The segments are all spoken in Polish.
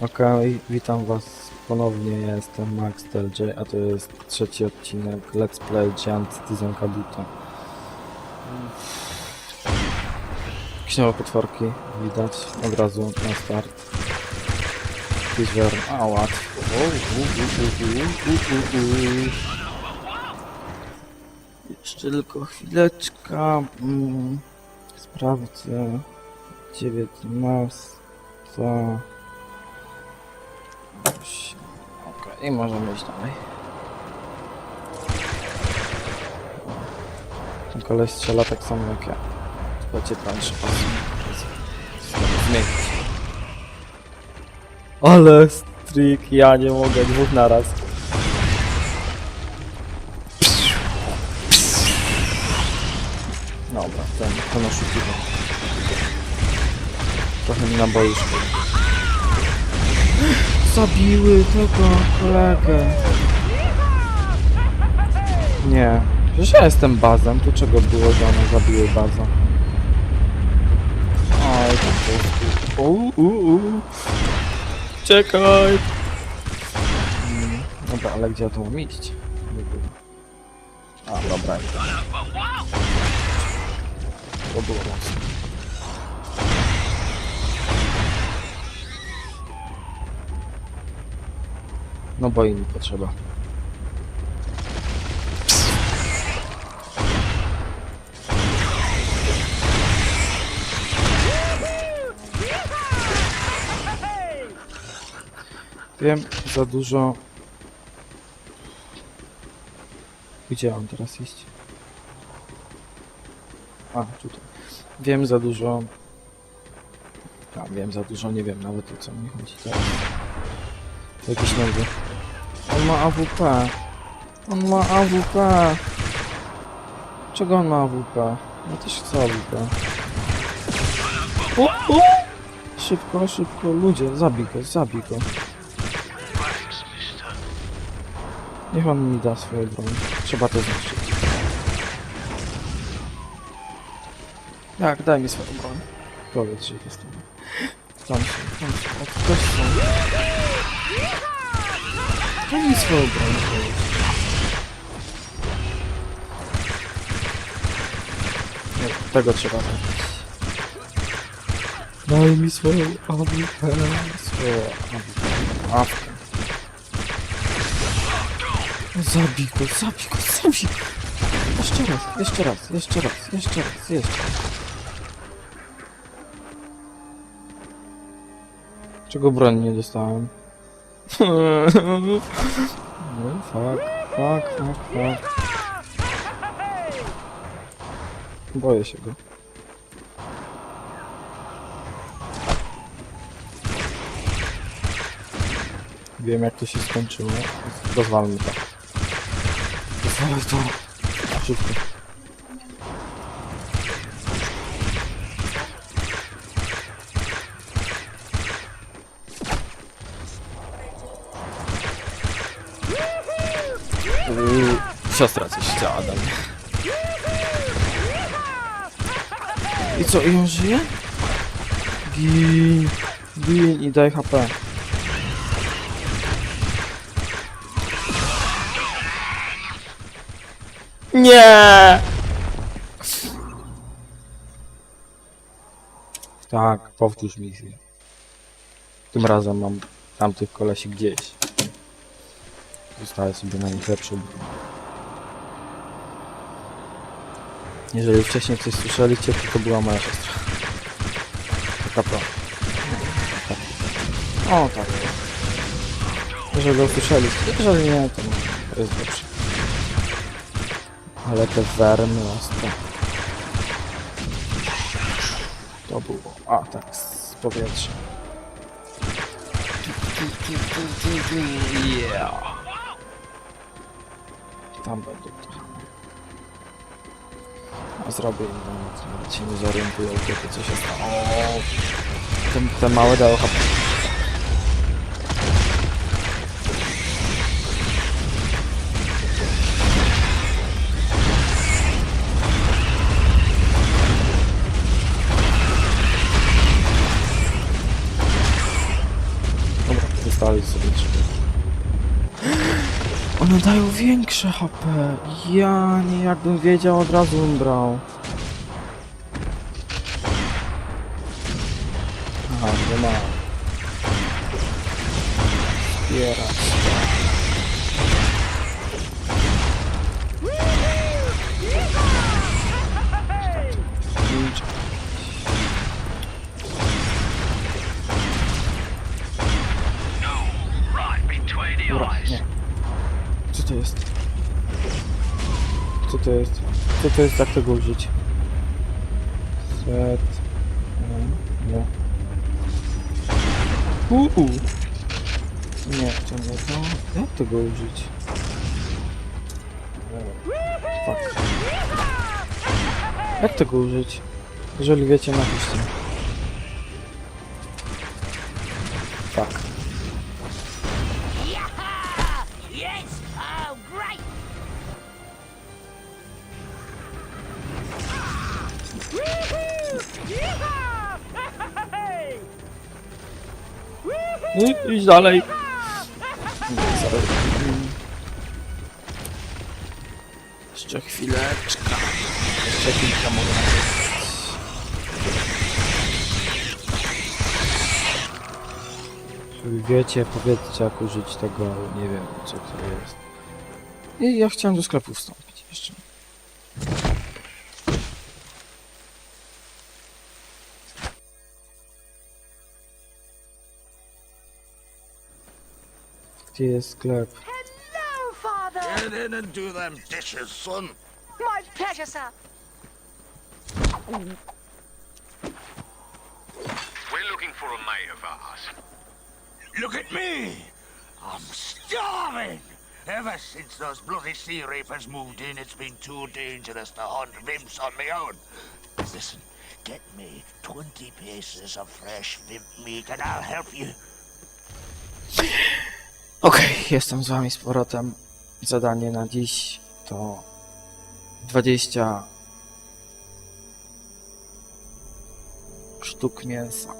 Okej, witam was ponownie, ja jestem Max LJ, a to jest trzeci odcinek Let's Play Giant Citizen Kabuto. Nowe potworki, widać od razu na start. Fizzler, a łatwo. Jeszcze tylko chwileczka. Mm, sprawdzę. 19. Okej, i możemy iść dalej. Ten koleś strzela tak samo jak ja. Słuchajcie, pan trzeba zmienić. Ale strik, ja nie mogę, dwóch naraz. Dobra, ten, ten oszukiwał. Trochę mi naboi szkoda. Zabiły tego kolegę. Nie. Przecież ja jestem bazem, to czego było, że one zabiły bazę? Oj, to jest... Uuu, uuu. Czekaj! Mm, Dobra, ale gdzie ja tu mam iść? A, dobra. To było mocne. No bo im potrzeba. Wiem za dużo. Gdzie mam teraz iść? A, tutaj. Wiem za dużo. A, wiem za dużo, nie wiem nawet o co mi chodzi teraz. Jakiś nowy. On ma AWP. On ma AWP. Czego on ma AWP? Ja też chcę AWP. O, o! Szybko, szybko, ludzie, zabij go, zabij go. Niech on mi da swoją broń. Trzeba to zniszczyć. Tak, daj mi swoją broń. Powiedz, że jestem. Tam są, tam są, o, ktoś mi swoją broń, tego trzeba zabić. Daj mi swoją AWP, swoją AWP. Zabij go, zabij go, zabij. Jeszcze raz, jeszcze raz, jeszcze raz, jeszcze raz, jeszcze raz. Czego broń nie dostałem? No fuck, fuck, fuck, fuck. Boję się go. Wiem jak to się skończyło. Rozwalmy to. Rozwalmy to. Szybko. Siostra coś chciała do mnie. I co, i on żyje? Gin, gin i daj HP. Nie! Tak, powtórz misję. Tym razem mam tamtych kolesi gdzieś. Zostaję sobie na nich lepszą broń. Jeżeli wcześniej coś słyszeliście, to to była moja siostra. Taka. Tak. O, tak. Jeżeli usłyszeliście, jeżeli nie, to, to jest dobrze. Ale te wermy ostre. To było. A, tak, z powietrza. Yeah. Tam będą trochę. Zrobię im nawet, się nie zorientują, kiedy co się stało. Te, te małe dało HP. ustalić sobie trzeba. One dają większe HP. Ja nie, jakbym wiedział, od razu bym brał. Aha, nie ma. Zbierać. Co to jest? Co to jest? Co to jest? Jak tego użyć? Set. Nie. Uuu. Nie, nie to. Jak tego użyć? Fuck. Jak tego użyć? Jeżeli wiecie, napiszcie. Idź dalej. Jeszcze chwileczkę. Jeszcze kilka mogę. Wiecie, powiedzcie jak użyć tego, nie wiem co to jest. I ja chciałem do sklepu wstąpić jeszcze. Gdzie jest sklep? Hello, Father! Get in and do them dishes, son. My pleasure, sir. We're looking for a mate of ours. Look at me! I'm starving! Ever since those bloody sea reapers moved in, it's been too dangerous to hunt vimps on my own. Listen, get me 20 pieces of fresh vimp meat and I'll help you. Okej, jestem z wami z powrotem. Zadanie na dziś to 20 sztuk mięsa.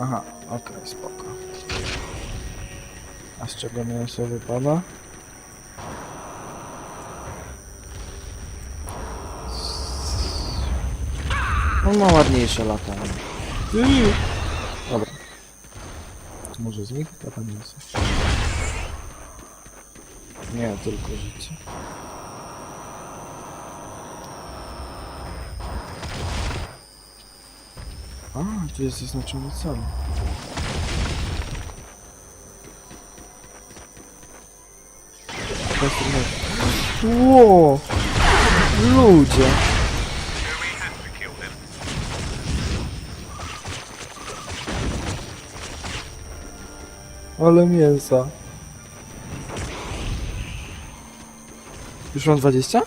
Aha, okej, spoko. A z czego mięso wypada? On ma ładniejsze latanie. Dobra. Może z nich wypada mięso? Nie, tylko życie. A, tu jest zaznaczony cel. Ło! Ludzie! Ale mięsa. Już mam 20?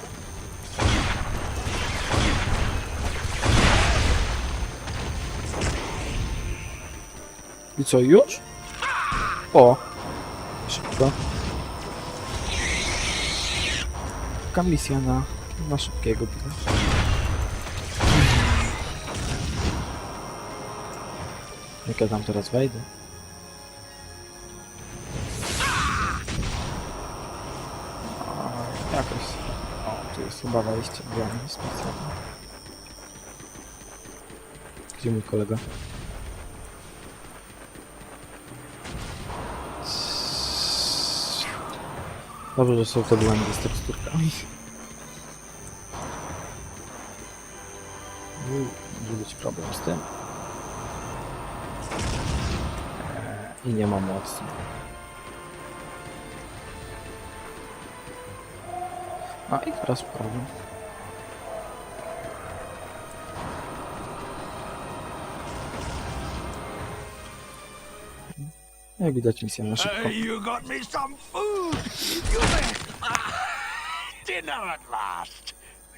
I co, już? O! Szybko. Taka misja na, na szybkiego biega. Jak ja tam teraz wejdę? Chyba wejście dla specjalne. Gdzie mój kolega? Dobrze, że są te błędy z teksturkami. Może być problem z tym. I nie ma mocy. A i teraz problem. Jak widać misja na szybko. You got me some food! You? Ah, dinner at last!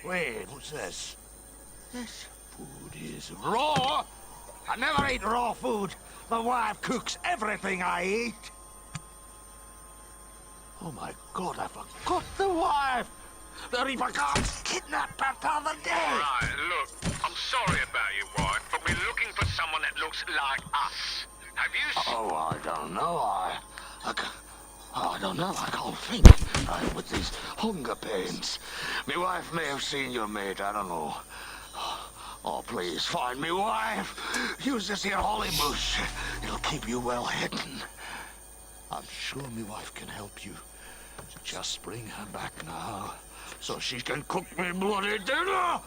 Wait, what's this? This food is raw! I never eat raw food! My wife cooks everything I eat! Oh my god, I forgot the wife! The Reaper guards kidnapped her the other day! Right, look, I'm sorry about your wife, but we're looking for someone that looks like us. Have you Oh, I don't know. I, I, oh, I don't know. I can't think. Uh, with these hunger pains. My wife may have seen your mate. I don't know. Oh, please find me wife. Use this here holly bush. It'll keep you well hidden. I'm sure my wife can help you. Just bring her back now, so she can cook me bloody dinner.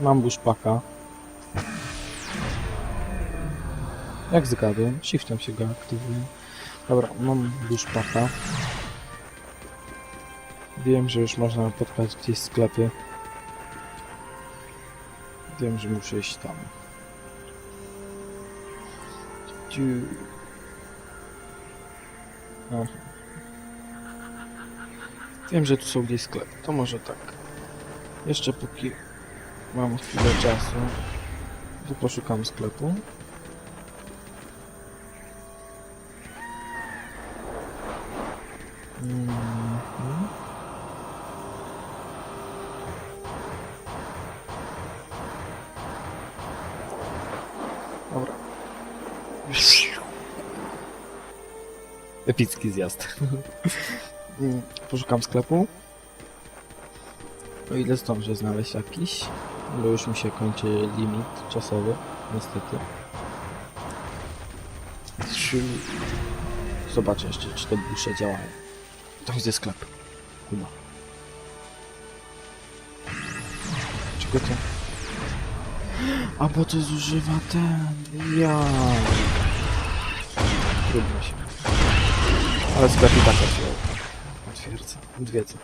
Mam buszpaka. Jak zgadłem? Shiftem się go aktywuje. Dobra, mam buszpaka. Wiem, że już można spotkać gdzieś sklepy. Wiem, że muszę iść tam. Wiem, że tu są gdzieś sklepy. To może tak. Jeszcze póki mam chwilę czasu, to poszukam sklepu. Mhm. Epicki zjazd. Poszukam sklepu. O ile zdążę znaleźć jakiś, bo już mi się kończy limit czasowy, niestety. Zobaczę jeszcze, czy te busze działają. To widzę sklep. Chyba. Czego to? A bo to zużywa ten... Ja. Trudno się. Ale sklep i tak otwiera. Otwierdza. Odwiedza.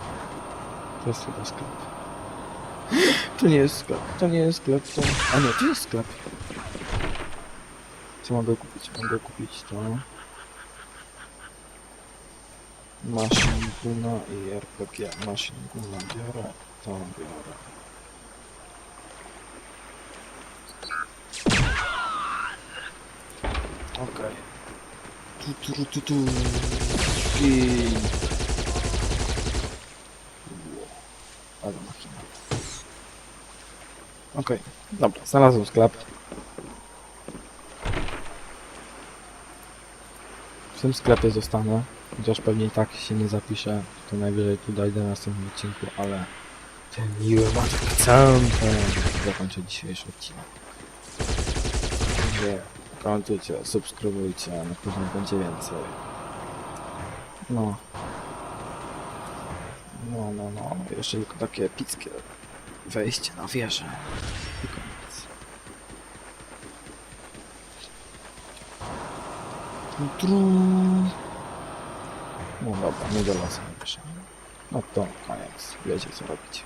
To jest chyba sklep. To nie jest sklep. To nie jest sklep. To... A nie, to jest sklep. Co mogę kupić? Mogę kupić to. Machine Guna i RPG. Machine Guna biorę. To biorę. Okej. Tu, tu, tu, tu. I... Ale machina. Okej, dobra, znalazłem sklep. W tym sklepie zostanę, chociaż pewnie i tak się nie zapiszę, to najwyżej tu dojdę na następnym odcinku, ale ten miły akcentem zakończę dzisiejszy odcinek. Komentujcie, subskrybujcie, na pewno będzie więcej. No. No, no, no. Jeszcze tylko takie epickie wejście na wieżę. I koniec. No dobra, nie do lasu nie wyszedłem. No to koniec. Wiecie co robić.